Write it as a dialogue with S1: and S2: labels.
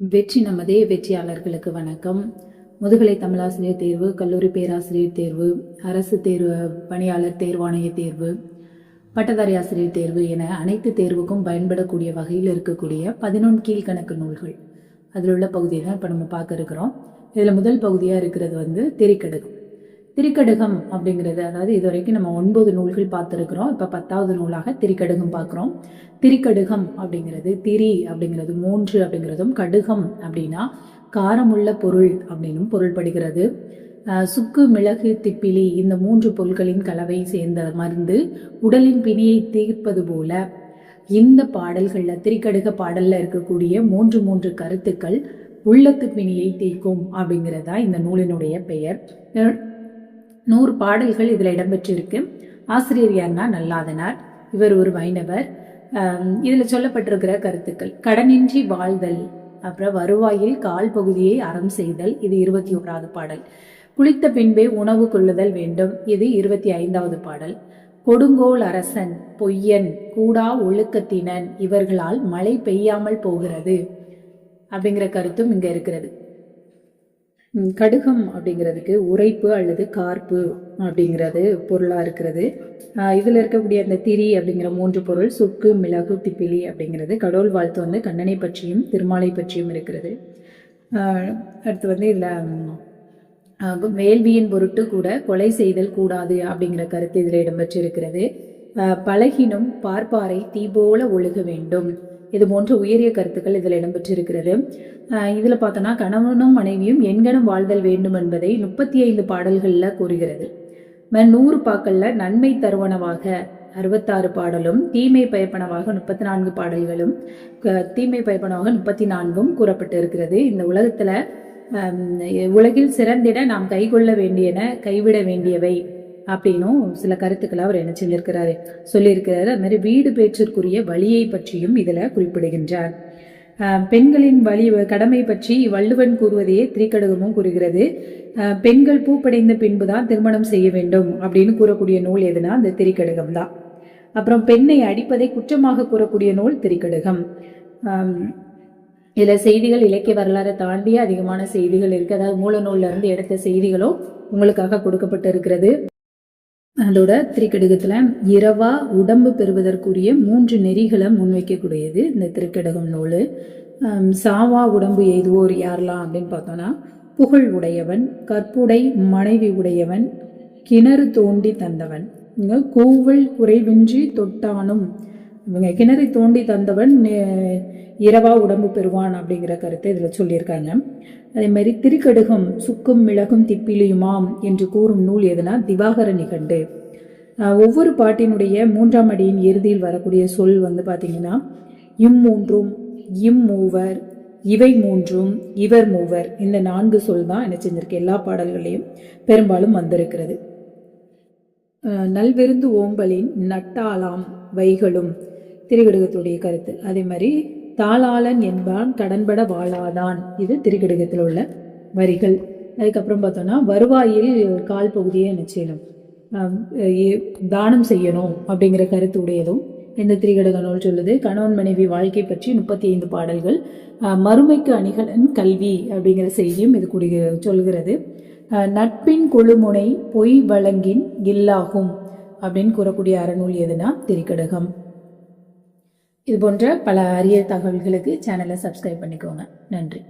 S1: வெற்றி நமதே வெற்றியாளர்களுக்கு வணக்கம். முதுகலை தமிழாசிரியர் தேர்வு கல்லூரி பேராசிரியர் தேர்வு அரசு தேர்வு பணியாளர் தேர்வாணைய தேர்வு பட்டதாரி ஆசிரியர் தேர்வு என அனைத்து தேர்வுக்கும் பயன்படக்கூடிய வகையில் இருக்கக்கூடிய பதினொன்று கீழ்கணக்கு நூல்கள். அதில் உள்ள பகுதியை தான் இப்போ நம்ம பார்க்க இருக்கிறோம். இதில் முதல் பகுதியாக இருக்கிறது வந்து திரிக்கடுகம் திரிக்கடுகம் அப்படிங்கிறது அதாவது இது வரைக்கும் நம்ம ஒன்பது நூல்கள் பார்த்துருக்குறோம். இப்போ பத்தாவது நூலாக திரிக்கடுகம் பார்க்குறோம். திரிக்கடுகம் அப்படிங்கிறது திரி அப்படிங்கிறது மூன்று அப்படிங்கிறதும் கடுகம் அப்படின்னா காரமுள்ள பொருள் அப்படின்னும் பொருள்படுகிறது. சுக்கு மிளகு திப்பிலி இந்த மூன்று பொருட்களின் கலவை சேர்ந்த மருந்து உடலின் பிணியை தீர்ப்பது போல இந்த பாடல்களில் திரிக்கடுக பாடலில் இருக்கக்கூடிய மூன்று மூன்று கருத்துக்கள் உள்ளத்து பிணியை தீர்க்கும் அப்படிங்கிறதா இந்த நூலினுடைய பெயர். நூறு பாடல்கள் இதில் இடம்பெற்றிருக்கு. ஆசிரியர் யார்னா நல்லாதனார். இவர் ஒரு வைணவர். இதில் சொல்லப்பட்டிருக்கிற கருத்துக்கள் கடனின்றி வாழ்தல் அப்புறம் வருவாயில் கால் பகுதியை அறம் செய்தல் இது இருபத்தி ஓராவது பாடல். குளித்த பின்பே உணவு கொள்ளுதல் வேண்டும் இது இருபத்தி ஐந்தாவது பாடல். கொடுங்கோல் அரசன் பொய்யன் கூடா ஒழுக்கத்தினன் இவர்களால் மழை பெய்யாமல் போகிறது அப்படிங்கிற கருத்தும் இங்கே இருக்கிறது. கடுகம் அப்படிங்கிறதுக்கு உரைப்பு அல்லது கார்ப்பு அப்படிங்கிறது பொருளாக இருக்கிறது. இதில் இருக்கக்கூடிய அந்த திரி அப்படிங்கிற மூன்று பொருள் சுக்கு மிளகு திப்பிலி அப்படிங்கிறது கடவுள் வாழ்த்து வந்து கண்ணனை பற்றியும் திருமாலை பற்றியும் இருக்கிறது. அடுத்து வந்து இதில் வேள்வியின் பொருட்டு கூட கொலை செய்தல் கூடாது அப்படிங்கிற கருத்து இதில் இடம்பெற்றிருக்கிறது. பழகினும் பார்ப்பாரை தீபோல ஒழுக வேண்டும். இது போன்ற உயரிய கருத்துக்கள் இதில் இடம்பெற்றிருக்கிறது. இதில் பார்த்தோன்னா கணவனும் மனைவியும் எண்கணம் வாழ்தல் வேண்டும் என்பதை முப்பத்தி ஐந்து பாடல்களில் கூறுகிறது. நூறு பாக்களில் நன்மை தருவனவாக அறுபத்தாறு பாடலும் தீமை பயப்பனவாக முப்பத்தி நான்கு பாடல்களும் க- தீமை பயப்பனவாக முப்பத்தி நான்கும் கூறப்பட்டு இருக்கிறது இந்த உலகத்தில் உலகில் சிறந்திட நாம் கைகொள்ள வேண்டியன கைவிட வேண்டியவை. அப்படின்னும் சில கருத்துக்களை அவர் என்ன செஞ்சிருக்கிறாரு சொல்லியிருக்கிறாரு அது மாதிரி வீடு பேச்சிற்குரிய வழியை பற்றியும் இதில் குறிப்பிடுகின்றார். பெண்களின் வழி கடமை பற்றி வள்ளுவன் கூறுவதையே திரிகடகமும் கூறுகிறது. பெண்கள் பூப்படைந்த பின்புதான் திருமணம் செய்ய வேண்டும் அப்படின்னு கூறக்கூடிய நூல் எதுனா அந்த திரிகடகம் தான். அப்புறம் பெண்ணை அடிப்பதை குற்றமாக கூறக்கூடிய நூல் திரிகடகம். இதில் செய்திகள் இலக்கிய வரலாறை தாண்டிய அதிகமான செய்திகள் இருக்குது அதாவது மூல நூல்ல இருந்து எடுத்த செய்திகளும் உங்களுக்காக கொடுக்கப்பட்டு இருக்கிறது அதோட திரிக்கடுகத்துல இரவா உடம்பு பெறுவதற்குரிய மூன்று நெறிகளை முன்வைக்கக்கூடியது இந்த திருக்கடகம் நூல். சாவா உடம்பு எய்துவோர் யாரெல்லாம் அப்படின்னு பார்த்தோன்னா புகழ் உடையவன் கற்புடை மனைவி உடையவன் கிணறு தோண்டி தந்தவன். கூவல் குறைவின்றி தொட்டானும். இவங்க கிணறு தோண்டி தந்தவன் இரவா உடம்பு பெறுவான் அப்படிங்கிற கருத்தை இதில் சொல்லியிருக்காங்க. அதே மாதிரி திருக்கடுகம் சுக்கும் மிளகும் திப்பிலியுமாம் என்று கூறும் நூல் எதுனா திவாகர நிகண்டு. ஒவ்வொரு பாட்டினுடைய மூன்றாம் அடியின் இறுதியில் வரக்கூடிய சொல் வந்து பார்த்தீங்கன்னா இம்மூன்றும் இம்மூவர் இவை மூன்றும் இவர் மூவர் இந்த நான்கு சொல் தான் என்ன செஞ்சிருக்கு எல்லா பாடல்களையும் பெரும்பாலும் வந்திருக்கிறது. நல்விருந்து ஓம்பலின் நட்டாளாம் வைகளும் திரிகடுகத்துடைய கருத்து. அதே மாதிரி தாளாளன் என்பான் கடன்பட வாழாதான் இது திரிகடுகத்தில் உள்ள வரிகள். அதுக்கப்புறம் பார்த்தோம்னா வருவாயில் கால் பகுதியை என்ன செய்யணும் தானம் செய்யணும் அப்படிங்கிற கருத்து உடையதும் இந்த திரிகடக நூல் சொல்லுது. கணவன் மனைவி வாழ்க்கை பற்றி முப்பத்தி ஐந்து பாடல்கள் மறுமைக்கு அணிகலன் கல்வி அப்படிங்கிற செய்தியும் இது கூடிய சொல்கிறது. நட்பின் கொழுமுனை பொய் வழங்கின் இல்லாகும் அப்படின்னு கூறக்கூடிய அறநூல் எதுனா? திரிகடகம். இது போன்ற பல அரிய தகவல்களுக்கு சேனலை சப்ஸ்கிரைப் பண்ணிக்கோங்க. நன்றி.